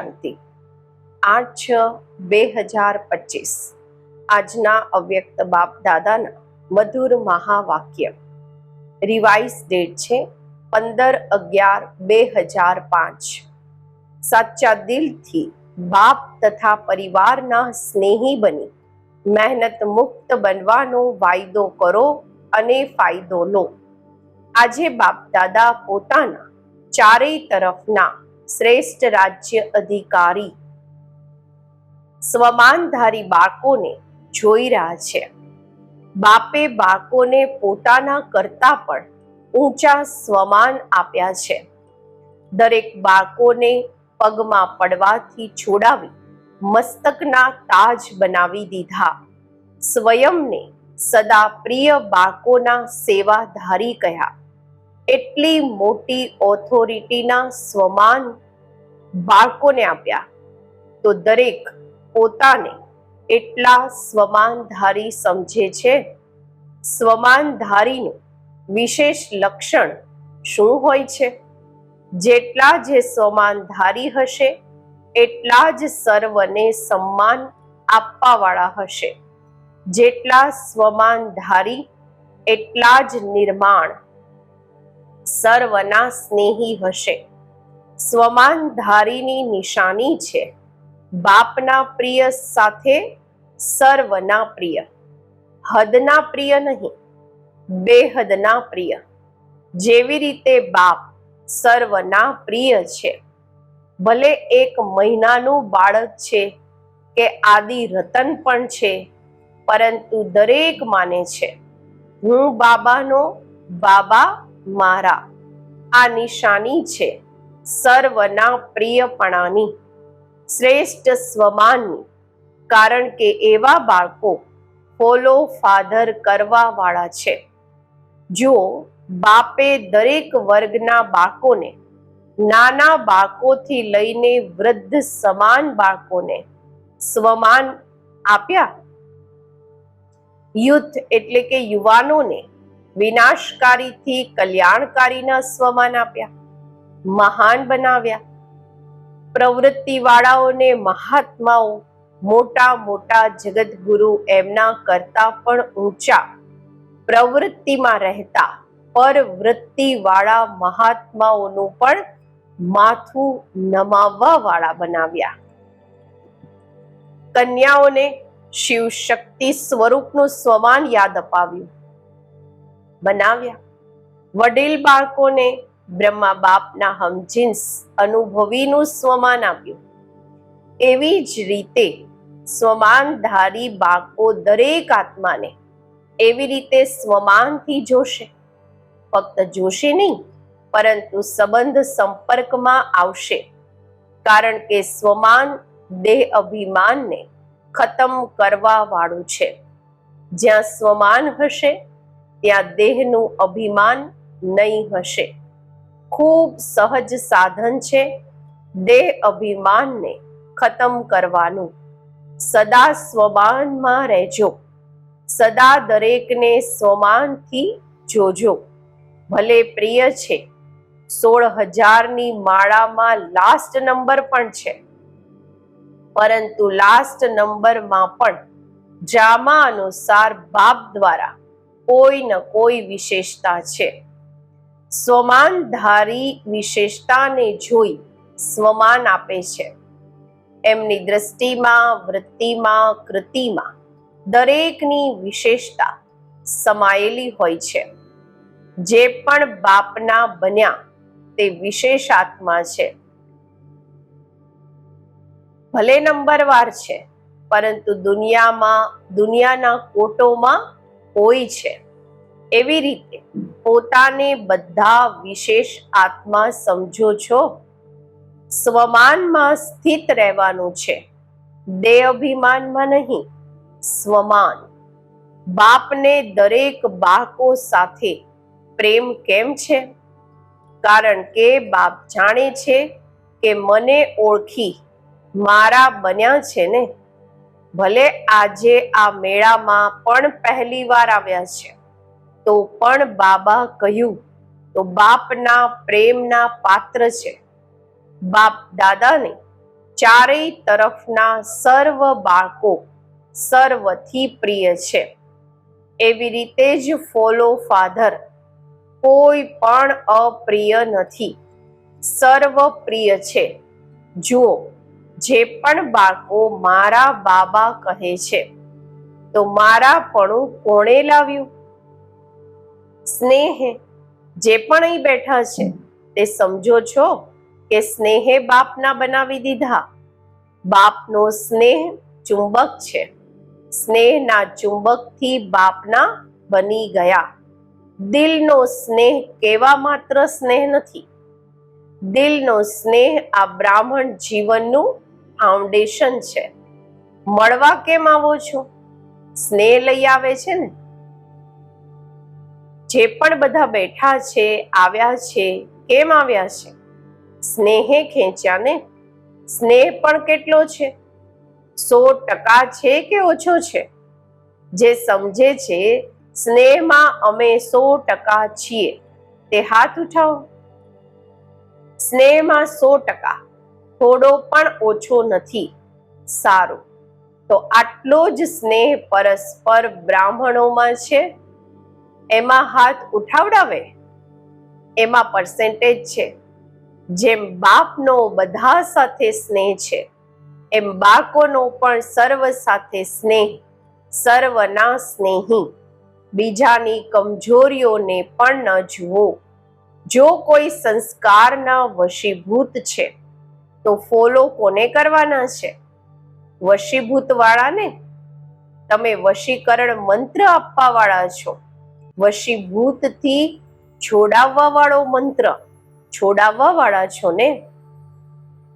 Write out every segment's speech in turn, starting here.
શાંતિ આઠ છ બે હજાર પચીસ. આજના અવ્યક્ત બાપ દાદાના મધુર મહાવાક્ય. રિવાઇઝ ડેટ છે પંદર અગિયાર બે હજાર પાંચ. સાચા દિલથી બાપ તથા પરિવારના સ્નેહી બની. મહેનત મુક્ત બનવાનો વાયદો કરો અને ફાયદો લો. આજે બાપ દાદા પોતાના ચારેય તરફના શ્રેષ્ઠ રાજ્ય અધિકારી સ્વમાનધારી બાળકોને જોઈ રહ્યા છે. બાપે બાળકોને પોતાના કરતા પણ ઊંચા સ્વમાન આપ્યા છે. દરેક બાળકોને પગમાં પડવાથી છોડાવી મસ્તકના તાજ બનાવી દીધા. સ્વયંને સદા પ્રિય બાળકોના સેવાધારી કહ્યા. એટલી મોટી ઓથોરિટીના સ્વમાન બાળકોને આપ્યા તો દરેક પોતાને એટલા સ્વમાનધારી સમજે છે. સ્વમાનધારીનું વિશેષ લક્ષણ શું હોય છે? જેટલા જે સ્વમાનધારી હશે, એટલા જ સર્વને સન્માન આપવાવાળા હશે. જેટલા સ્વમાનધારી, એટલા જ નિર્માણ સર્વના સ્નેહી હશે. સ્વમાનધારીની નિશાની છે. બાપના પ્રિય સાથે સર્વના પ્રિય. હદના પ્રિય નહીં, બેહદના પ્રિય. જેવી રીતે બાપ સર્વના પ્રિય છે. ભલે એક મહિનાનું બાળક છે કે આદિ રતન પણ છે, પરંતુ દરેક માને છે. હું બાબાનો બાબા મારા. આ નિશાની છે સર્વના પ્રિયપણાની, શ્રેષ્ઠ સ્વમાનની. કારણ કે એવા બાળકો ફોલો ફાધર કરવા વાળા છે. જો બાપે દરેક વર્ગના બાળકોને, નાના બાળકોથી લઈને વૃદ્ધ સમાન બાળકોને સ્વમાન આપ્યા. યુથ એટલે કે યુવાનોને વિનાશકારીથી કલ્યાણકારીના સ્વમાન આપ્યા. મહાન બનાવ્યા. પ્રવૃત્તિ વાળાઓને મહાત્માઓ, મોટા મોટા જગતગુરુ એમના કરતા પણ ઊંચા પ્રવૃત્તિમાં રહેતા પરવૃત્તિવાળા મહાત્માઓનું પણ માથું નમાવવા વાળા બનાવ્યા. કન્યાઓને શિવ શક્તિ સ્વરૂપનું સ્વમાન યાદ અપાવ્યું. બનાવ્યા. વડીલ બાળકોને બ્રહ્મા બાપના હમજીન્સ અનુભવીનું સ્વમાન આપ્યું. એવી જ રીતે સ્વમાનધારી બાળકો દરેક આત્માને એવી રીતે સ્વમાનથી જોશે. ફક્ત જોશે નહીં, પરંતુ સંબંધ સંપર્કમાં આવશે. કારણ કે સ્વમાન દેહ અભિમાનને ખતમ કરવા વાળું છે. જ્યાં સ્વમાન હશે ત્યાં દેહનું અભિમાન નહીં હશે. ખૂબ સહજ સાધન છે દેહ અભિમાનને ખતમ કરવાનું. સદા સ્વમાનમાં રહેજો. સદા દરેકને સ્વમાનથી જોજો. ભલે પ્રિય છે. સોળ હજારની માળામાં લાસ્ટ નંબર પણ છે. પરંતુ લાસ્ટ નંબરમાં પણ જામા અનુસાર બાપ દ્વારા કોઈ ન કોઈ વિશેષતા છે. સ્વમાનધારી વિશેષતાને જોઈ સ્વમાન આપે છે. એમની દ્રષ્ટિમાં, વૃત્તિમાં, કૃતિમાં દરેકની વિશેષતા સમાયેલી હોય છે. જે પણ બાપના બન્યા તે વિશેષ આત્મા છે. ભલે નંબરવાર છે, પરંતુ દુનિયામાં, દુનિયાના કોટોમાં હોય છે. એવી રીતે પોતાને બધા વિશેષ આત્મા સમજો છો. સ્વમાનમાં સ્થિત રહેવાનું છે. દેહ અભિમાનમાં નહીં, સ્વમાન. બાપને દરેક બાળકો સાથે પ્રેમ કેમ છે? કારણ કે બાપ જાણે છે કે મને ઓળખી મારા બન્યા છે ને? ભલે આજે આ મેળામાં પણ પહેલી વાર આવ્યા છે, તો પણ બાબા કહ્યું, તો બાપના પ્રેમના પાત્ર છે. બાપ દાદાને ચારેય તરફના સર્વ બાળકો સર્વથી પ્રિય છે. એવી રીતે જ ફોલો ફાધર કોઈ પણ અપ્રિય નથી. સર્વ પ્રિય છે. જુઓ જે પણ બાળકો મારા બાબા કહે છે, તો મારા પણ કોણે લાવ્યું? સ્નેહ જે પણ અહીં બેઠા છે, તે સમજો છો કે સ્નેહે બાપના બનાવી દીધા? બાપનો સ્નેહ ચુંબક છે. સ્નેહના ચુંબકથી બાપના બની ગયા. દિલનો સ્નેહ કેવા માત્ર સ્નેહ નથી. દિલનો સ્નેહ આ બ્રાહ્મણ જીવનનું ફાઉન્ડેશન છે. મળવા કેમ આવો છો? સ્નેહ લઈ આવે છે ને? જે પણ બધા બેઠા છે, આવ્યા છે, કેમ આવ્યા છે? સ્નેહે ખેંચ્યા ને? સ્નેહ પણ કેટલો છે? સો ટકા છે કે ઓછો છે? જે સમજે છે, સ્નેહમાં અમે સો ટકા છીએ. તે હાથ ઉઠાવો. સ્નેહમાં સો ટકા. થોડો પણ ઓછો નથી. સારું. તો આટલો જ સ્નેહ પરસ્પર બ્રાહ્મણોમાં છે? એમાં હાથ ઉઠાવડાવે? એમાં પર્સેન્ટેજ છે. જેમ બાપનો બધા સાથે સ્નેહ છે, એમ બાળકોનો પણ સર્વ સાથે સ્નેહ, સર્વના સ્નેહી. બીજાની કમજોરીઓને પણ ન જુઓ. જો કોઈ સંસ્કારના વશીભૂત છે તો ફોલો કોને કરવાના છે? વશીભૂત વાળાને તમે વશીકરણ મંત્ર આપવા વાળા છો. વશીભૂતથી છોડાવવા વાળો મંત્ર છોડાવવા વાળા છો ને?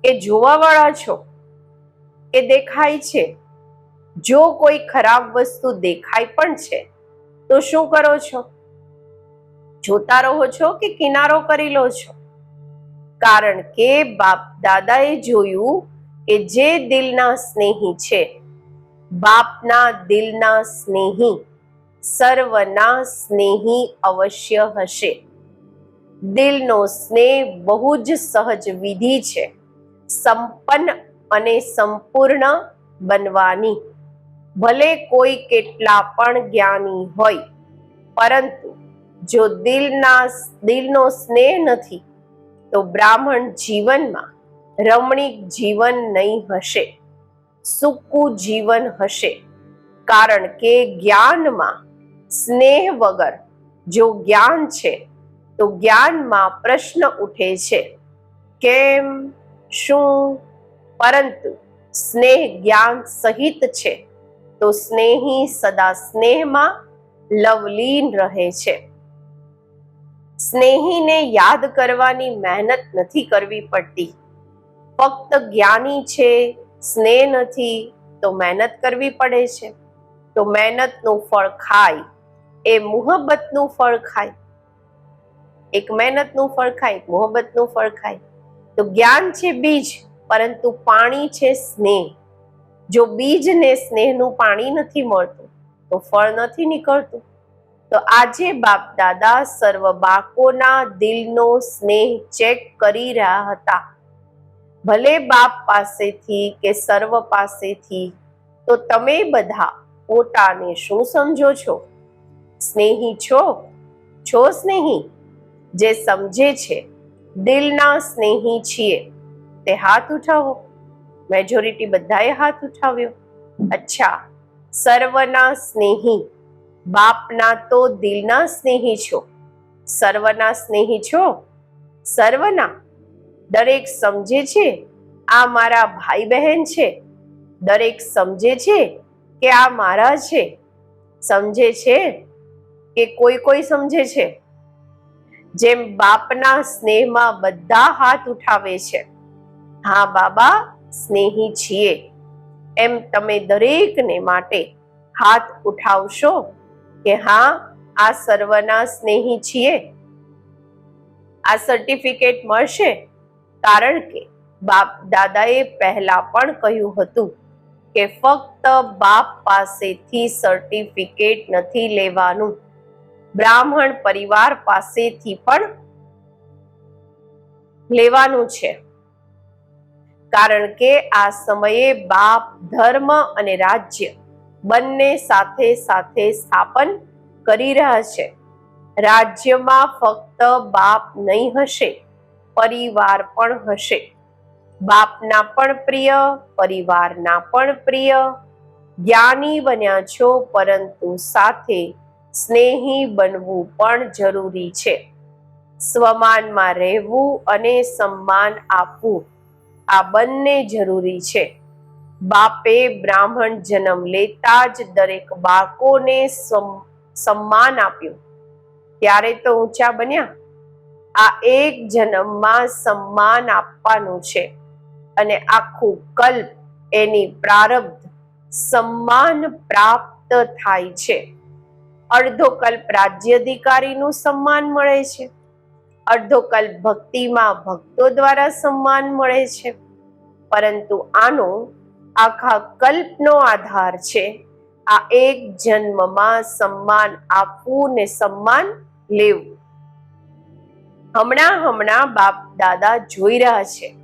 એ જોવા વાળા છો? એ દેખાય છે? જો કોઈ ખરાબ વસ્તુ દેખાય પણ છે, તો શું કરો છો? જોતા રહો છો કે કિનારો કરી લો છો? કારણ કે બાપ દાદાએ જોયું કે જે દિલના સ્નેહી છે, બાપના દિલના સ્નેહી, સર્વના સ્નેહી અવશ્ય હશે. દિલનો સ્નેહ બહુ જ સહજ વિધિ છે, સંપન્ન અને સંપૂર્ણ બનવાની. ભલે કોઈ કેટલા પણ જ્ઞાની હોય, પરંતુ જો દિલના દિલનો સ્નેહ નથી તો બ્રાહ્મણ જીવનમાં રમણીક જીવન નહીં હશે, સૂકું જીવન હશે, કારણ કે જ્ઞાનમાં સ્નેહ વગર જો જ્ઞાન છે, તો જ્ઞાનમાં પ્રશ્ન ઉઠે છે, કેમ, શું? પરંતુ સ્નેહ જ્ઞાન સહિત છે, તો સ્નેહી સદા સ્નેહમાં લવલીન રહે છે. સ્નેહીને યાદ કરવાની મહેનત નથી કરવી પડતી. ફક્ત જ્ઞાની છે, સ્નેહ નથી, તો મહેનત કરવી પડે છે. તો મહેનતનું ફળ ખાય, એ મુહબ્બતનું ફળ ખાય. એક મહેનતનું ફળ ખાય, એક મોહબ્બતનું ફળ ખાય. તો જ્ઞાન છે બીજ, પરંતુ પાણી છે સ્નેહ. જો બીજને સ્નેહનું પાણી નથી મળતું, તો ફળ નથી નીકળતું. તો આજે બાપ દાદા સર્વ બાળકોના દિલનો સ્નેહ ચેક કરી રહ્યા હતા. ભલે બાપ પાસેથી કે સર્વ પાસેથી, તો તમે બધા પોતાને શું સમજો છો? સ્નેહી છો? છો સ્નેહી? જે સમજે છે, દિલના સ્નેહી છીએ, તે હાથ ઉઠાવો. મેજોરિટી બધાએ હાથ ઉઠાવ્યો. અચ્છા, સર્વના સ્નેહી બાપના તો દિલના સ્નેહી છો. સર્વના સ્નેહી છો? સર્વના? દરેક સમજે છે આ મારા ભાઈ બહેન છે? દરેક સમજે છે કે આ મારા છે? સમજે છે કે કોઈ કોઈ સમજે છે? જેમ બાપના સ્નેહમાં બધા હાથ ઉઠાવે છે. હા બાબા, સ્નેહી છીએ. એમ તમે દરેકને માટે હાથ ઉઠાવશો કે હા, આ સર્વના સ્નેહી છીએ. આ સર્ટિફિકેટ મળશે કારણ કે બાપ દાદાએ પહેલા પણ કહ્યું હતું કે ફક્ત બાપ પાસેથી સર્ટિફિકેટ નથી લેવાનું. બ્રાહ્મણ પરિવાર પાસેથી પણ લેવાનું છે. કારણ કે આ સમયે બાપ ધર્મ અને રાજ્ય બંને સાથે સાથે સ્થાપન કરી રહ્યા છે. રાજ્યમાં ફક્ત બાપ નહીં હશે, પરિવાર પણ હશે. બાપના પણ પ્રિય, પરિવારના પણ પ્રિય. જ્ઞાની બન્યા છો, પરંતુ સાથે સ્નેહી બનવું પણ જરૂરી છે. સ્વમાનમાં રહેવું અને સન્માન આપવું આ બંને જરૂરી છે. બાપે બ્રાહ્મણ જન્મ લેતા જ દરેક બાળકોને સન્માન આપ્યું. ત્યારે તો ઊંચા બન્યા. આ એક જન્મમાં સન્માન આપવાનું છે અને આખું કલ્પ એની પ્રારબ્ધ સન્માન પ્રાપ્ત થાય છે. અડધો કલ્પ રાજ્ય અધિકારીનું સન્માન મળે છે. અડધો કલ્પ ભક્તિમાં ભક્તો દ્વારા સન્માન મળે છે. પરંતુ આનો આખા કલ્પનો આધાર છે. આ એક જન્મમાં સન્માન આપવું ને સન્માન લેવું. હમણાં હમણાં બાપ દાદા જોઈ રહ્યા છે.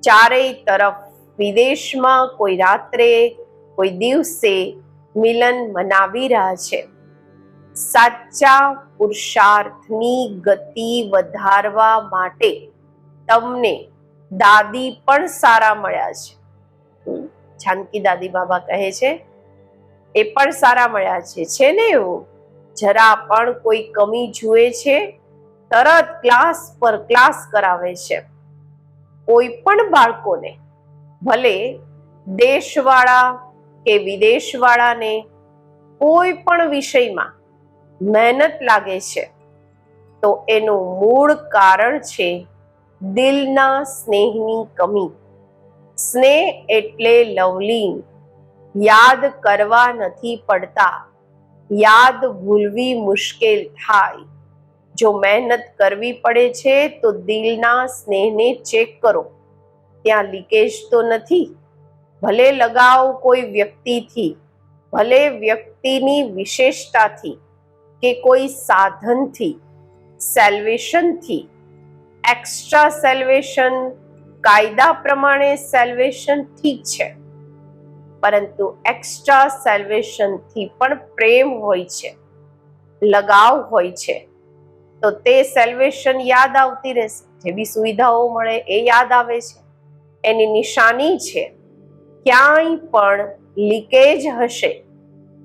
ચારેય તરફ વિદેશમાં કોઈ રાત્રે, કોઈ દિવસે મિલન મનાવી રહ્યા છે. સાચા પુરુષાર્થની ગતિ વધારવા માટે તમને દાદી પણ સારા મળ્યા છે. જાનકી દાદી બાબા કહે છે, એ પણ સારા મળ્યા છે છે ને એવું? જરા પણ કોઈ કમી જુએ છે? તરત ક્લાસ પર ક્લાસ કરાવે છે. કોઈ પણ બાળકોને, ભલે દેશવાળા કે વિદેશવાળાને, કોઈ પણ વિષયમાં મહેનત લાગે છે, તો એનું મૂળ કારણ છે દિલના સ્નેહની કમી. સ્નેહ એટલે લવલીન. યાદ કરવા નથી પડતા. યાદ ભૂલવી મુશ્કેલ થાય. જો મહેનત કરવી પડે છે, તો દિલના સ્નેહને ચેક કરો. ત્યાં લીકેજ તો નથી. ભલે લગાવ કોઈ વ્યક્તિથી, ભલે વ્યક્તિની વિશેષતાથી કે કોઈ સાધનથી સેલ્વેશનથી એક્સ્ટ્રા સેલ્વેશન કાયદા પ્રમાણે સેલ્વેશન ઠીક છે. પરંતુ એક્સ્ટ્રા સેલ્વેશનથી પણ પ્રેમ હોય છે. લગાવ હોય છે. તો તે સેલ્વેશન યાદ આવતી રહેશે. જે બી સુવિધાઓ મળે એ યાદ આવે છે. એની નિશાની છે. ક્યાંય પણ લીકેજ હશે,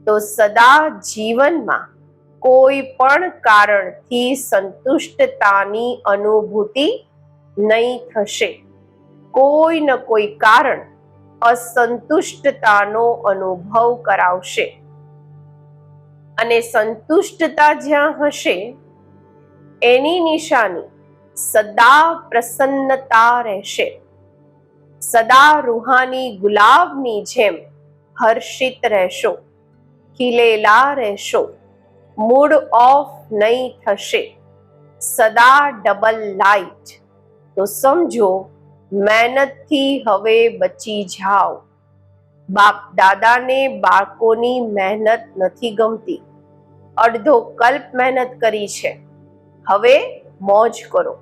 તો સદા જીવનમાં કોઈ પણ કારણથી સંતુષ્ટતાની અનુભૂતિ નહીં થશે. કોઈ ન કોઈ કારણ અસંતુષ્ટતાનો અનુભવ કરાવશે. અને સંતુષ્ટતા જ્યાં હશે, એની નિશાની સદા પ્રસન્નતા રહેશે. સદા રૂહાની ગુલાબની જેમ હર્ષિત રહેશો, ખીલેલા રહેશો, મૂડ ઓફ નહીં થશે. સદા ડબલ લાઈટ તો સમજો મહેનતથી હવે બચી જાઓ. બાપ દાદાને બાળકોની મહેનત નથી ગમતી. અડધો કલ્પ મહેનત કરી છે. હવે મોજ કરો.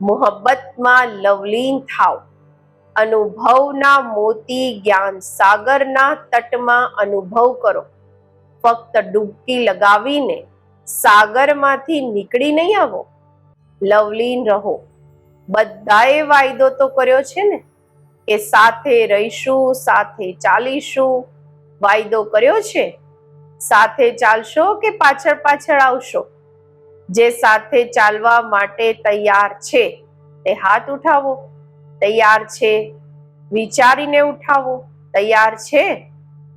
મોહબ્બતમાં લવલીન થાવ અનુભવના મોતી જ્ઞાન સાગરના તટમાં અનુભવ કરો. ફક્ત ડૂબકી લગાવીને સાગરમાંથી નીકળી નહીં આવો. લવલીન રહો. બધાએ વાયદો તો કર્યો છે ને? કે સાથે રહીશું, સાથે ચાલીશું, વાયદો કર્યો છે? સાથે ચાલશો કે પાછળ પાછળ આવશો? જે સાથે ચાલવા માટે તૈયાર છે, તે હાથ ઉઠાવો. તૈયાર છે, વિચારીને ઉઠાવો. તૈયાર છે,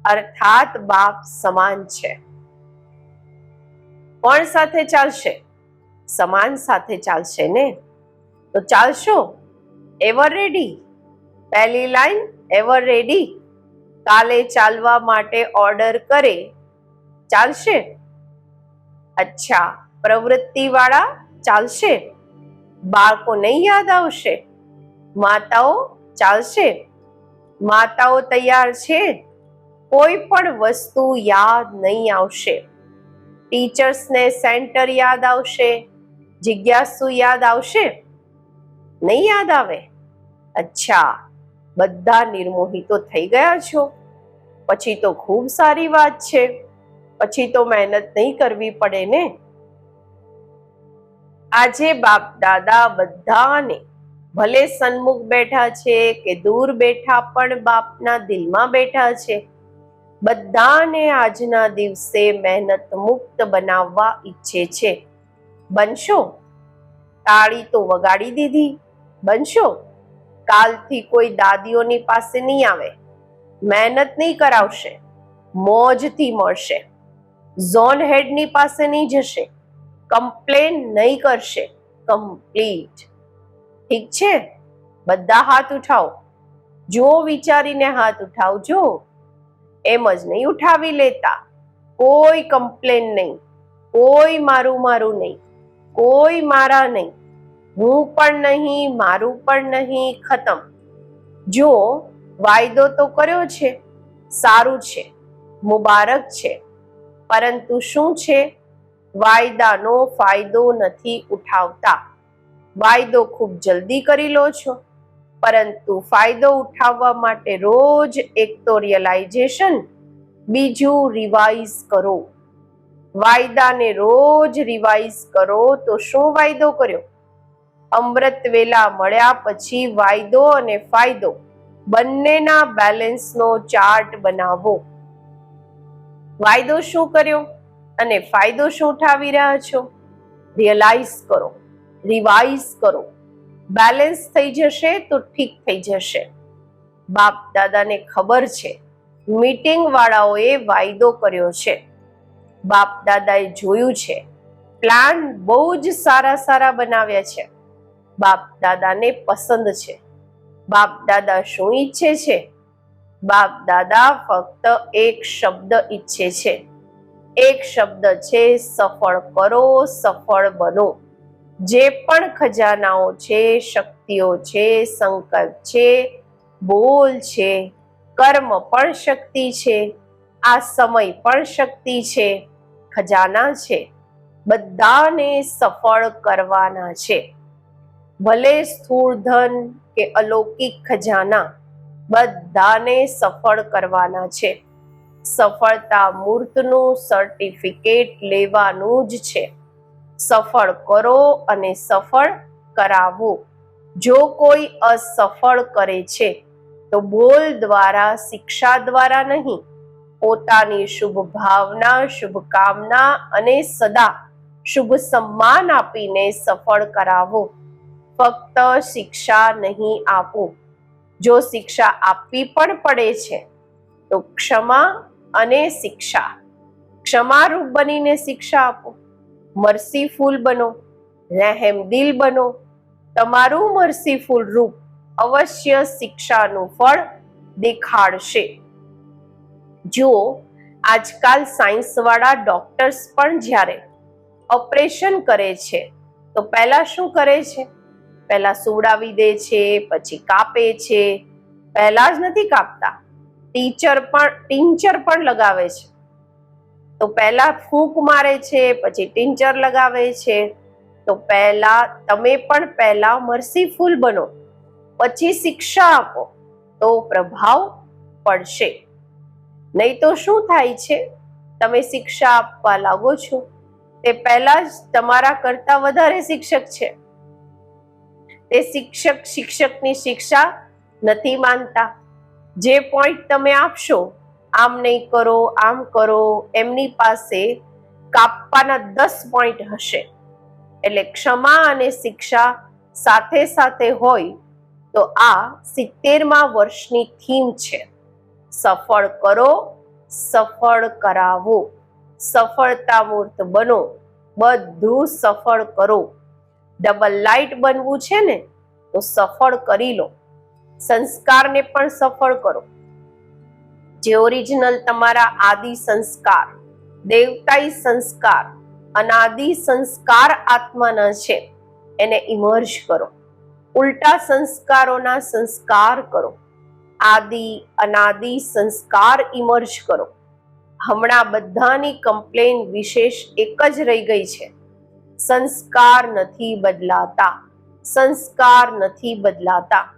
અર્થાત બાપ સમાન છે. કોણ સાથે ચાલશે? સમાન સાથે ચાલશે ને? તો ચાલશો? એવર રેડી પહેલી લાઈન એવર રેડી કાલે ચાલવા માટે ઓર્ડર કરે. ચાલશે? અચ્છા પ્રવૃત્તિ વાળા ચાલશે? બાળકો નહીં યાદ આવશે? માતાઓ, ચાલશે? માતાઓ તૈયાર છે? કોઈ પણ વસ્તુ યાદ નહીં આવશે. ટીચર્સને સેન્ટર યાદ આવશે? જિજ્ઞાસુ યાદ આવશે? નહીં યાદ આવે? અચ્છા, બધા નિર્મોહિતો થઈ ગયા છો. પછી તો ખૂબ સારી વાત છે. પછી તો મહેનત નહીં કરવી પડે ને? આજે બાપ દાદા બધાને ભલે સન્મુખ બેઠા છે કે દૂર બેઠા પણ બાપના દિલમાં બેઠા છે. બધાને આજના દિવસે મહેનત મુક્ત બનાવવા ઈચ્છે છે. બનશો? તાળી તો વગાડી દીધી. બનશો? કાલથી કોઈ દાદીઓની પાસે નહીં આવે. મહેનત નહીં કરાવશે. મોજથી મળશે. ઝોન હેડની પાસે નહીં જશે. કમ્પ્લેન નહીં કરશે. કમ્પ્લીટ. ઠીક છે? બધા હાથ ઉઠાવો. જો વિચારીને હાથ ઉઠાવજો. એમ જ નહીં ઉઠાવી લેતા. કોઈ કમ્પ્લેન નહીં. કોઈ મારું મારું નહીં. કોઈ મારા નહીં. હું પણ નહીં, મારું પણ નહીં, ખતમ. જો વાયદો તો કર્યો છે, સારું છે, મુબારક છે, પરંતુ શું છે? વાયદાનો ફાયદો નથી ઉઠાવતા. વાયદો ખૂબ જલ્દી કરી લો છો, પરંતુ ફાયદો ઉઠાવવા માટે રોજ એક તો રિયલાઇઝેશન બીજું રિવાઇઝ કરો. વાયદાને રોજ રિવાઇઝ કરો તો શું વાયદો કર્યો? અમૃત વેલા મળ્યા પછી વાયદો અને ફાયદો. બંનેના બેલેન્સનો ચાર્ટ બનાવો. વાયદો શું કર્યો અને ફાયદો શું ઉઠાવી રહ્યા છો? રિયલાઇઝ કરો. રિવાઇઝ કરો. બેલેન્સ થઈ જશે તો ઠીક થઈ જશે. બાપ દાદાને ખબર છે. મીટિંગ વાળાઓએ વાયદો કર્યો છે. બાપ દાદાએ જોયું છે. પ્લાન બહુ જ સારા સારા બનાવ્યા છે. બાપ દાદાને પસંદ છે. બાપ દાદા શું ઈચ્છે છે? બાપ દાદા ફક્ત એક શબ્દ ઈચ્છે છે. એક શબ્દ છે, સફળ કરો, સફળ બનો. જે પણ ખજાનાઓ છે, શક્તિઓ છે, સંકલ્પ છે, બોલ છે, કર્મ પણ શક્તિ છે, આ સમય પણ શક્તિ છે, ખજાના છે. બધાને સફળ કરવાના છે. ભલે સ્થૂળ ધન કે અલૌકિક ખજાના બધાને સફળ કરવાના છે. સફળતા મૂર્તનું સર્ટિફિકેટ લેવાનું જ છે. સફળ કરો અને સફળ કરાવો. જો કોઈ અસફળ કરે છે, તો બોલ દ્વારા, શિક્ષા દ્વારા નહીં, પોતાની શુભ ભાવના શુભકામના અને સદા શુભ સન્માન આપીને સફળ કરાવો. ફક્ત શિક્ષા નહીં આપો. જો શિક્ષા આપવી પણ પડે છે, તો ક્ષમા અને શિક્ષા. ક્ષમારૂપ બનીને શિક્ષા આપો. મર્સીફુલ બનો રહેમદિલ બનો. તમારું મર્સીફુલ રૂપ અવશ્ય શિક્ષાનું ફળ દેખાડશે. જો આજકાલ સાયન્સવાળા ડોક્ટર્સ પણ જ્યારે ઓપરેશન કરે છે, તો પહેલા શું કરે છે? પહેલા સુવડાવી દે છે, પછી કાપે છે. પહેલા જ નથી કાપતા. ટીચર પણ, ટિંચર પણ લગાવે છે. તો પહેલા ફૂંક મારે છે, પછી ટિંચર લગાવે છે. તો પહેલા, તમે પણ પહેલા મર્સીફુલ બનો. પછી શિક્ષા આપો. તો પ્રભાવ પડશે. નહીં તો શું થાય છે? તમે શિક્ષા આપવા લાગો છો. તે પહેલા જ તમારા કરતા વધારે શિક્ષક છે. તે શિક્ષક શિક્ષકની શિક્ષા નથી માનતા. જે પોઈન્ટ તમે આપશો, આમ નહીં કરો, આમ કરો, એમની પાસે કાપવાના દસ પોઈન્ટ હશે. એટલે ક્ષમા અને શિક્ષા સાથે સાથે હોય, તો આ સિત્તેરમા વર્ષની થીમ છે. સફળ કરો, સફળ કરાવો. સફળતા મૂર્ત બનો. બધું સફળ કરો. ડબલ લાઇટ બનવું છે ને, તો સફળ કરી લો. સંસ્કારને પણ સફળ કરો. જે ઓરિજિનલ તમારા આદિ સંસ્કાર, દેવતાઈ સંસ્કાર, અનાદિ સંસ્કાર આત્માના છે, એને ઇમર્જ કરો. ઉલટા સંસ્કારોના સંસ્કાર કરો. આદિ, અનાદિ સંસ્કાર ઇમર્જ કરો. હમણાં બધાની કમ્પ્લેન વિશેષ એક જ રહી ગઈ છે. સંસ્કાર નથી બદલાતા. સંસ્કાર નથી બદલાતા.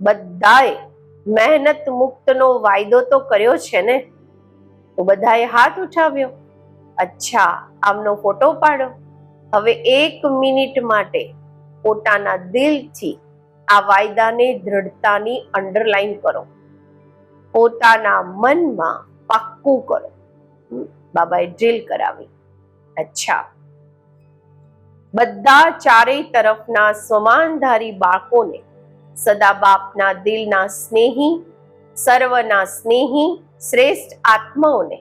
બધાએ મહેનત મુક્તનો વાયદો તો કર્યો છે ને? તો બધાએ હાથ ઉઠાવ્યો. અચ્છા, આમનો ફોટો પાડો. હવે એક મિનિટ માટે પોતાના દિલથી આ વાયદાને દ્રઢતાની અંડરલાઈન કરો. પોતાના મનમાં પાક્કું કરો. બાબાએ ડ્રીલ કરાવી. અચ્છા. બધા ચારેય તરફના સમાનધારી બાળકોને સદા બાપના દિલના સ્નેહી, સર્વના સ્નેહી, શ્રેષ્ઠ આત્માઓને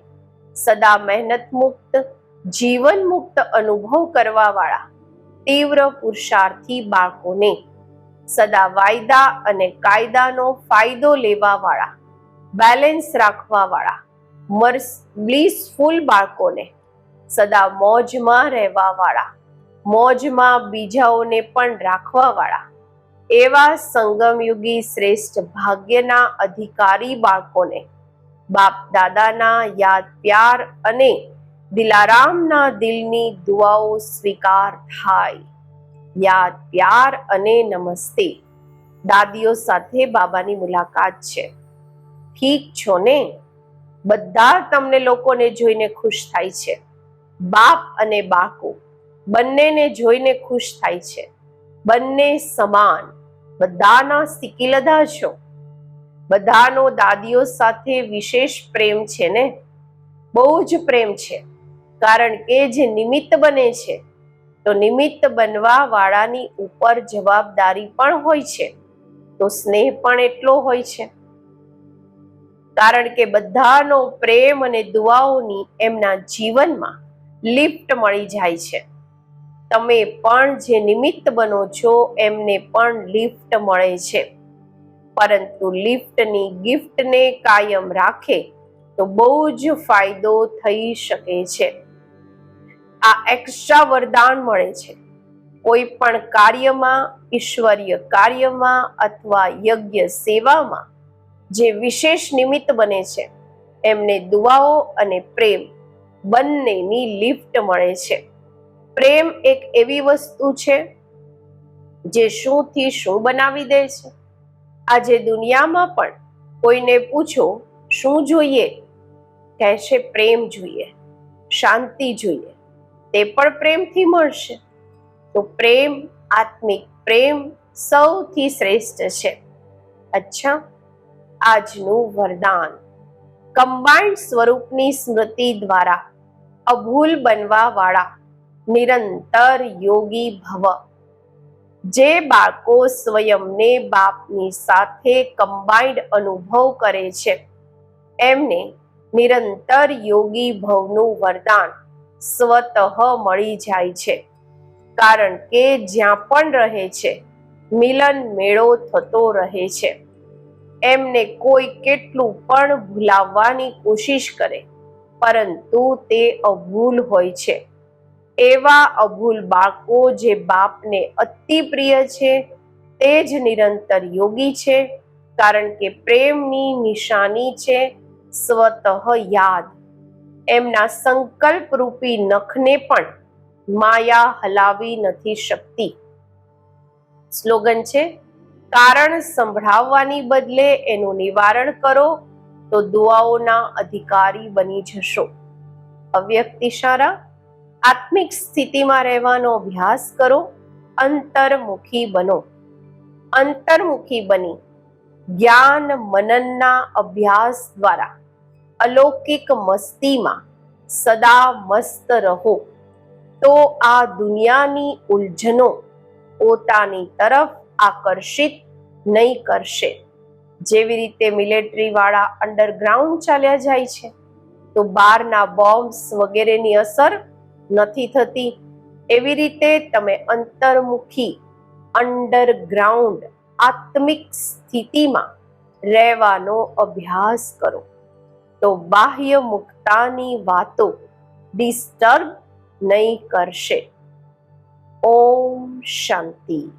સદા મહેનત મુક્ત જીવન મુક્ત અનુભવ કરવા વાળા તીવ્ર પુરુષાર્થી બાળકોને સદા વાયદા અને કાયદાનો ફાયદો લેવા વાળા બેલેન્સ રાખવા વાળા મર્સ બ્લીસફુલ બાળકોને સદા મોજમાં રહેવા વાળા મોજમાં બીજાઓને પણ રાખવાવાળા. એવા સંગમયુગી શ્રેષ્ઠ ભાગ્યના અધિકારી બાળકોને બાપ દાદાના યાદ પ્યાર અને દિલારામના દિલની દુઆઓ સ્વીકાર થાય. યાદ પ્યાર અને નમસ્તે. દાદીઓ સાથે બાબાની મુલાકાત છે. ઠીક છો ને? બધા તમને લોકોને જોઈને ખુશ થાય છે. બાપ અને બાકો બંનેને જોઈને ખુશ થાય છે. બંને સમાન. બધાના સિકીલધા છો. બધાનો દાદીઓ સાથે વિશેષ પ્રેમ છે ને? બહુ જ પ્રેમ છે. કારણ કે જે નિમિત્ત બને છે. તો નિમિત્ત બનવા વાળાની ઉપર જવાબદારી પણ હોય છે. તો સ્નેહ પણ એટલો હોય છે. કારણ કે બધાનો પ્રેમ અને દુઆઓની એમના જીવનમાં લિફ્ટ મળી જાય છે. તમે પણ જે નિમિત્ત બનો છો, એમને પણ લિફ્ટ મળે છે. પરંતુ લિફ્ટની ગિફ્ટને કાયમ રાખે તો બહુ જ ફાયદો થઈ શકે છે. આ એક્સ્ટ્રા વરદાન મળે છે. કોઈ પણ કાર્યમાં, ઈશ્વરીય કાર્યમાં અથવા યજ્ઞ સેવામાં જે વિશેષ નિમિત્ત બને છે, એમને દુઆઓ અને પ્રેમ બંનેની લિફ્ટ મળે છે. પ્રેમ એક એવી વસ્તુ છે જે શુંથી શું બનાવી દે છે. આજે દુનિયામાં પણ કોઈને પૂછો, શું જોઈએ? કહેશે, પ્રેમ જોઈએ, શાંતિ જોઈએ, તે પણ પ્રેમથી મળશે. તો પ્રેમ, આત્મિક પ્રેમ સૌથી શ્રેષ્ઠ છે. અચ્છા, આજનું વરદાન. કમ્બાઇન્ડ સ્વરૂપની સ્મૃતિ દ્વારા અભૂલ બનવા વાળા નિરંતર યોગી ભવ. જે બાળકો સ્વયંને બાપની સાથે કમ્બાઇન્ડ અનુભવ કરે છે, એમને નિરંતર યોગી ભવનું વરદાન સ્વતઃ મળી જાય છે. કારણ કે જ્યાં પણ રહે છે, મિલન મેળો થતો રહે છે. એમને કોઈ કેટલું પણ ભૂલાવવાની કોશિશ કરે, પરંતુ તે અભૂલ હોય છે. એવા અભૂલ બાળકો જે બાપને અતિ પ્રિય છે, તે જ નિરંતર યોગી છે, કારણ કે પ્રેમની નિશાની છે, સ્વતઃ યાદ. એમના સંકલ્પ રૂપી નખને પણ માયા હલાવી નથી શકતી. સ્લોગન છે, કારણ સંભળાવવાની બદલે એનું નિવારણ કરો, તો દુઆઓના અધિકારી બની જશો. અવ્યક્ત ઇશારા આત્મિક સ્થિતિમાં રહેવાનો અભ્યાસ કરો, અંતર્મુખી બનો. અંતર્મુખી બની જ્ઞાન મનનના અભ્યાસ દ્વારા અલૌકિક મસ્તીમાં સદા મસ્ત રહો. તો આ દુનિયાની ઉલઝનો પોતાની તરફ આકર્ષિત નહીં કરશે. જેવી રીતે મિલિટરી વાળા અંડરગ્રાઉન્ડ ચાલ્યા જાય છે, તો બહારના બોમ્બ્સ વગેરેની અસર નથી થતી. એવી રીતે તમે અંતર્મુખી અંડરગ્રાઉન્ડ આત્મિક સ્થિતિમાં રહેવાનો અભ્યાસ કરો. તો બાહ્ય મુક્તાની વાતો ડિસ્ટર્બ નહીં કરશે. ઓમ શાંતિ.